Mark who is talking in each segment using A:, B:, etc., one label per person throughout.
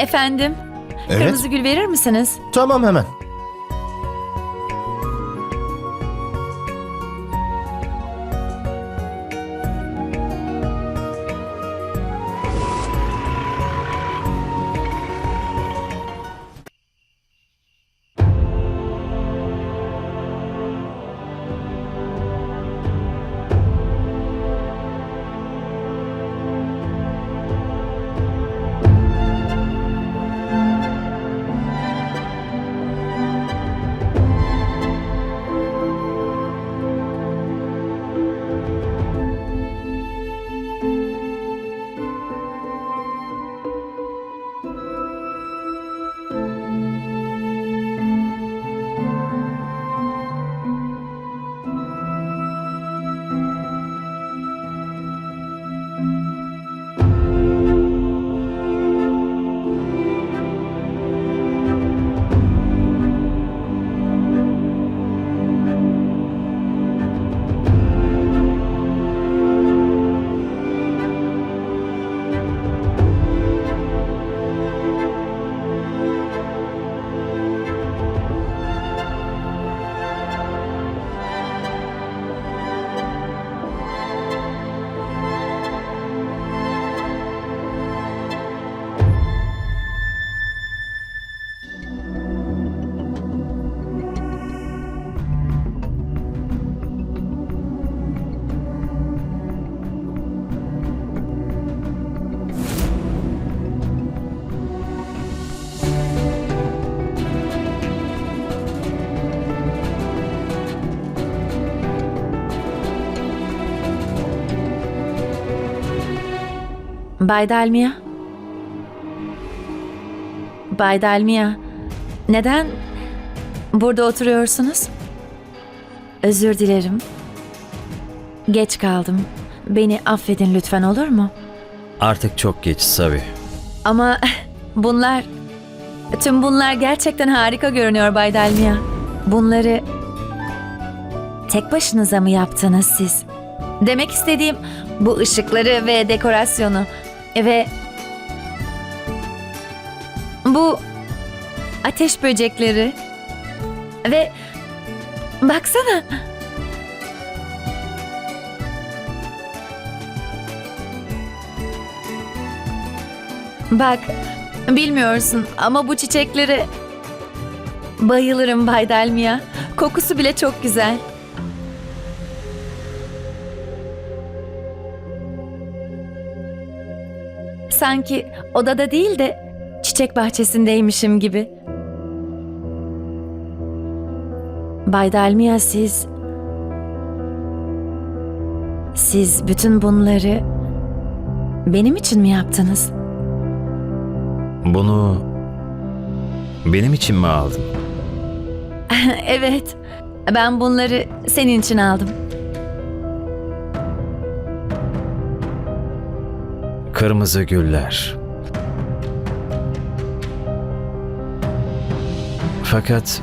A: Efendim,
B: Evet.
A: kırmızı gül verir misiniz?
B: Tamam hemen.
A: Bay Dalmia. Bay Dalmia, neden burada oturuyorsunuz? Özür dilerim. Geç kaldım. Beni affedin lütfen olur mu?
C: Artık çok geç Savi.
A: Ama bunlar, tüm bunlar gerçekten harika görünüyor Bay Dalmia. Bunları tek başınıza mı yaptınız siz? Demek istediğim bu ışıkları ve dekorasyonu ve bu ateş böcekleri ve baksana Bak, bilmiyorsun ama bu çiçekleri bayılırım Bay Delmia. Kokusu bile çok güzel. Sanki odada değil de çiçek bahçesindeymişim gibi. Bay Delmia siz... Siz bütün bunları benim için mi yaptınız?
C: Bunu benim için mi aldın?
A: evet. Ben bunları senin için aldım.
C: Kırmızı güller. Fakat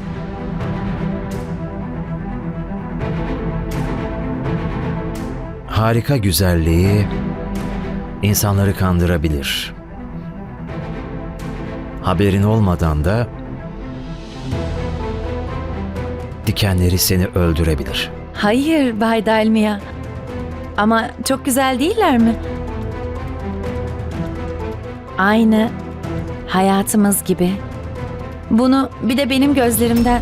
C: harika güzelliği insanları kandırabilir. Haberin olmadan da dikenleri seni öldürebilir.
A: Hayır Bay Dalmia. Ama çok güzel değiller mi? Aynı hayatımız gibi. Bunu bir de benim gözlerimden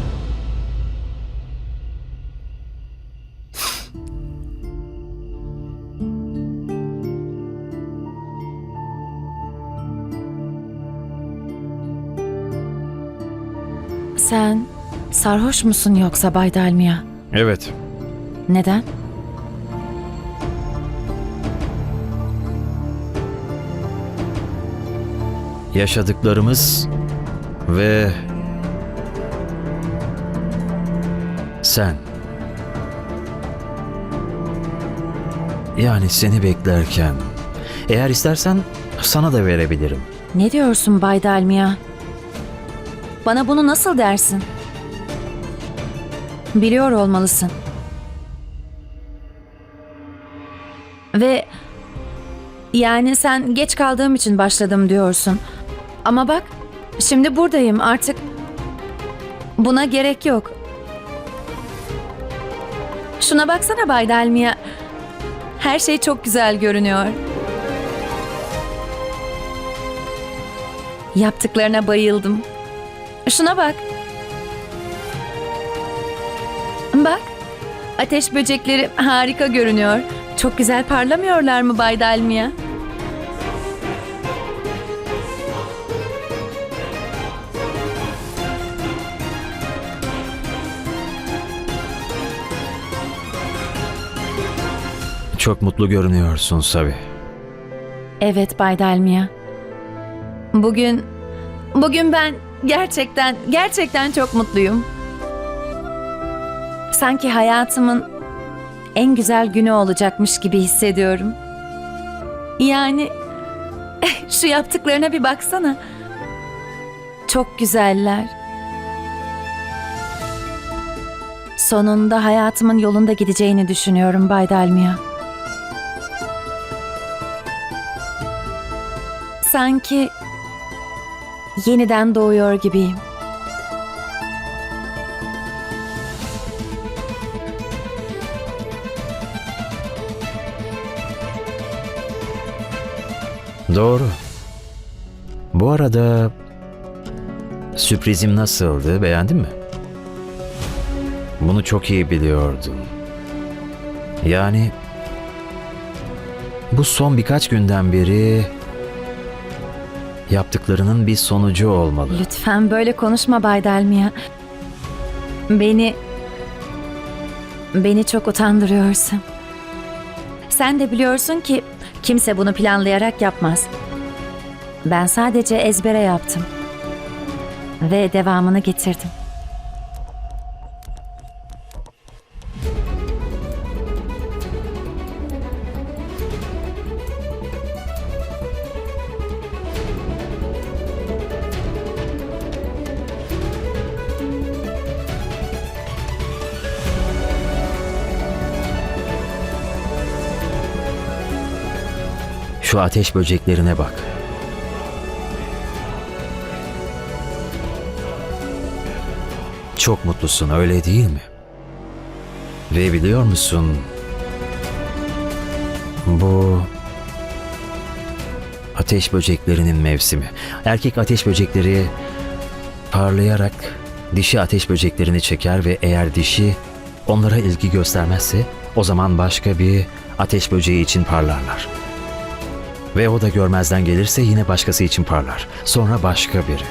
A: Sen sarhoş musun yoksa Bay Dalmia?
C: Evet.
A: Neden?
C: Yaşadıklarımız ve sen. Yani seni beklerken eğer istersen sana da verebilirim.
A: Ne diyorsun Bay Dalmia? Bana bunu nasıl dersin? Biliyor olmalısın. Ve yani sen geç kaldığım için başladım diyorsun. Ama bak, şimdi buradayım artık. Buna gerek yok. Şuna baksana Bay Delmia. Her şey çok güzel görünüyor. Yaptıklarına bayıldım. Şuna bak. Bak. Ateş böcekleri harika görünüyor. Çok güzel parlamıyorlar mı Bay Delmia?
C: Çok mutlu görünüyorsun Savi.
A: Evet Bay Delmia. Bugün bugün ben gerçekten gerçekten çok mutluyum. Sanki hayatımın en güzel günü olacakmış gibi hissediyorum. Yani şu yaptıklarına bir baksana. Çok güzeller. Sonunda hayatımın yolunda gideceğini düşünüyorum Bay Delmia. Sanki yeniden doğuyor gibiyim.
C: Doğru. Bu arada sürprizim nasıldı? Beğendin mi? Bunu çok iyi biliyordum. Yani bu son birkaç günden beri yaptıklarının bir sonucu olmalı.
A: Lütfen böyle konuşma Bay Delmia. Beni... Beni çok utandırıyorsun. Sen de biliyorsun ki kimse bunu planlayarak yapmaz. Ben sadece ezbere yaptım. Ve devamını getirdim.
C: Şu ateş böceklerine bak. Çok mutlusun öyle değil mi? Ve biliyor musun? Bu ateş böceklerinin mevsimi. Erkek ateş böcekleri parlayarak dişi ateş böceklerini çeker ve eğer dişi onlara ilgi göstermezse o zaman başka bir ateş böceği için parlarlar. Ve o da görmezden gelirse yine başkası için parlar. Sonra başka biri.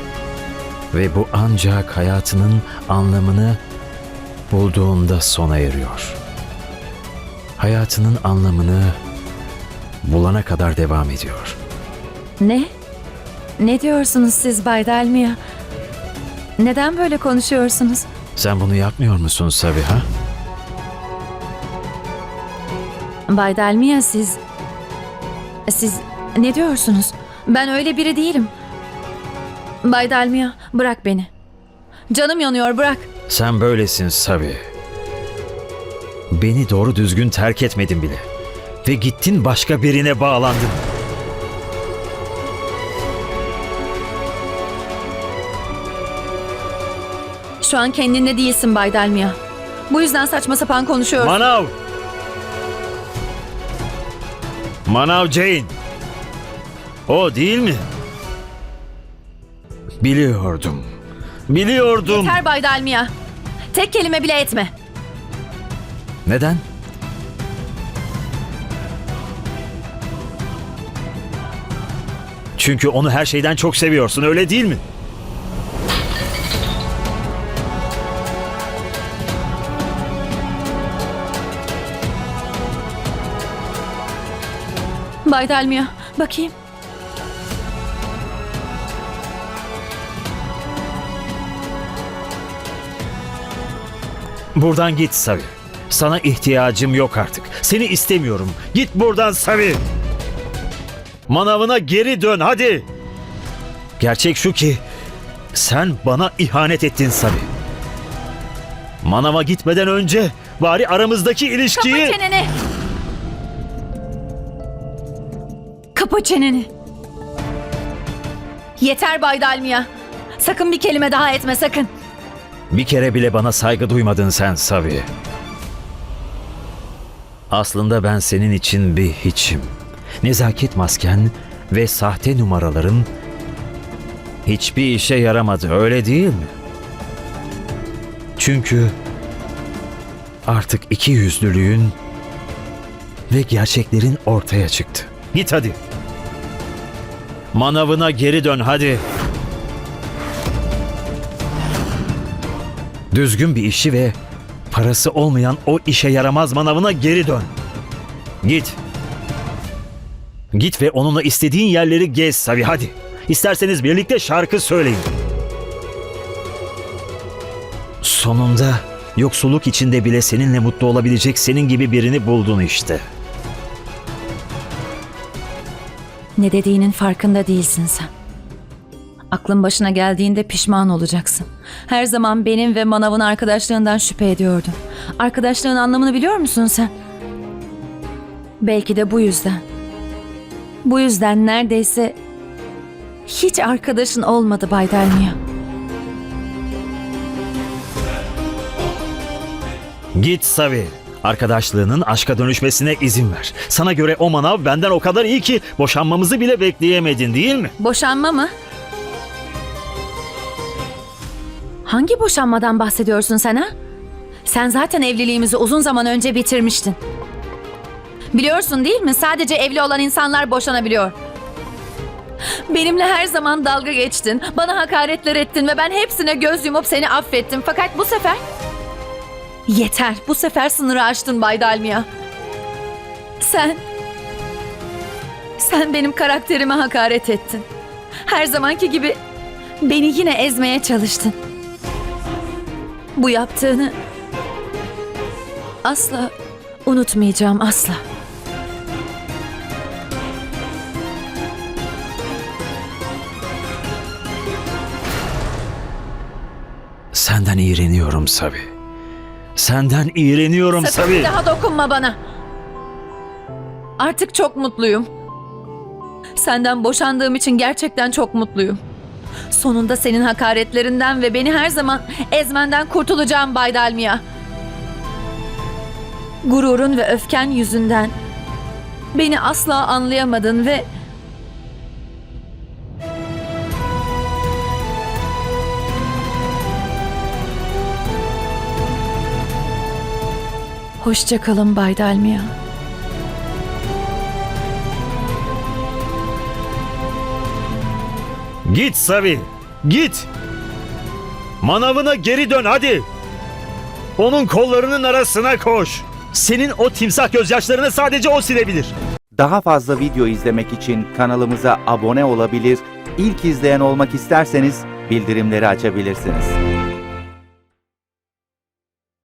C: Ve bu ancak hayatının anlamını bulduğunda sona eriyor. Hayatının anlamını bulana kadar devam ediyor.
A: Ne? Ne diyorsunuz siz Bay Delmia? Neden böyle konuşuyorsunuz?
C: Sen bunu yapmıyor musun Sabiha?
A: Bay Delmia siz... Siz ne diyorsunuz? Ben öyle biri değilim. Bay Delmia bırak beni. Canım yanıyor bırak.
C: Sen böylesin Sabi. Beni doğru düzgün terk etmedin bile. Ve gittin başka birine bağlandın.
A: Şu an kendinde değilsin Bay Delmia. Bu yüzden saçma sapan konuşuyorsun.
C: Manav! Manav Jane! O değil mi? Biliyordum. Biliyordum.
A: Yeter Bay Delmia. Tek kelime bile etme.
C: Neden? Çünkü onu her şeyden çok seviyorsun öyle değil mi?
A: Bay Delmia bakayım.
C: Buradan git Savi. Sana ihtiyacım yok artık. Seni istemiyorum. Git buradan Savi. Manavına geri dön hadi. Gerçek şu ki sen bana ihanet ettin Savi. Manava gitmeden önce bari aramızdaki ilişkiyi...
A: Kapa çeneni. Kapa çeneni. Yeter Bay Dalmia. Sakın bir kelime daha etme sakın.
C: Bir kere bile bana saygı duymadın sen Savi. Aslında ben senin için bir hiçim. Nezaket masken ve sahte numaraların hiçbir işe yaramadı öyle değil mi? Çünkü artık iki yüzlülüğün ve gerçeklerin ortaya çıktı. Git hadi. Manavına geri dön hadi. Düzgün bir işi ve parası olmayan o işe yaramaz manavına geri dön. Git. Git ve onunla istediğin yerleri gez Savi hadi. İsterseniz birlikte şarkı söyleyin. Sonunda yoksulluk içinde bile seninle mutlu olabilecek senin gibi birini buldun işte.
A: Ne dediğinin farkında değilsin sen. Aklın başına geldiğinde pişman olacaksın. Her zaman benim ve Manav'ın arkadaşlığından şüphe ediyordun. Arkadaşlığın anlamını biliyor musun sen? Belki de bu yüzden. Bu yüzden neredeyse hiç arkadaşın olmadı Bay Delmia.
C: Git Savi. Arkadaşlığının aşka dönüşmesine izin ver. Sana göre o manav benden o kadar iyi ki boşanmamızı bile bekleyemedin değil mi?
A: Boşanma mı? Hangi boşanmadan bahsediyorsun sen ha? Sen zaten evliliğimizi uzun zaman önce bitirmiştin. Biliyorsun değil mi? Sadece evli olan insanlar boşanabiliyor. Benimle her zaman dalga geçtin. Bana hakaretler ettin ve ben hepsine göz yumup seni affettim. Fakat bu sefer... Yeter. Bu sefer sınırı aştın Bay Dalmia. Sen... Sen benim karakterime hakaret ettin. Her zamanki gibi beni yine ezmeye çalıştın. Bu yaptığını asla unutmayacağım asla.
C: Senden iğreniyorum Savi. Senden iğreniyorum
A: Sakın
C: Savi.
A: bir daha dokunma bana. Artık çok mutluyum. Senden boşandığım için gerçekten çok mutluyum. Sonunda senin hakaretlerinden ve beni her zaman ezmenden kurtulacağım Bay Dalmia. Gururun ve öfken yüzünden beni asla anlayamadın ve Hoşça kalın Bay Dalmia.
C: Git Savi. Git. Manavına geri dön hadi. Onun kollarının arasına koş. Senin o timsah gözyaşlarını sadece o silebilir.
B: Daha fazla video izlemek için kanalımıza abone olabilir, ilk izleyen olmak isterseniz bildirimleri açabilirsiniz.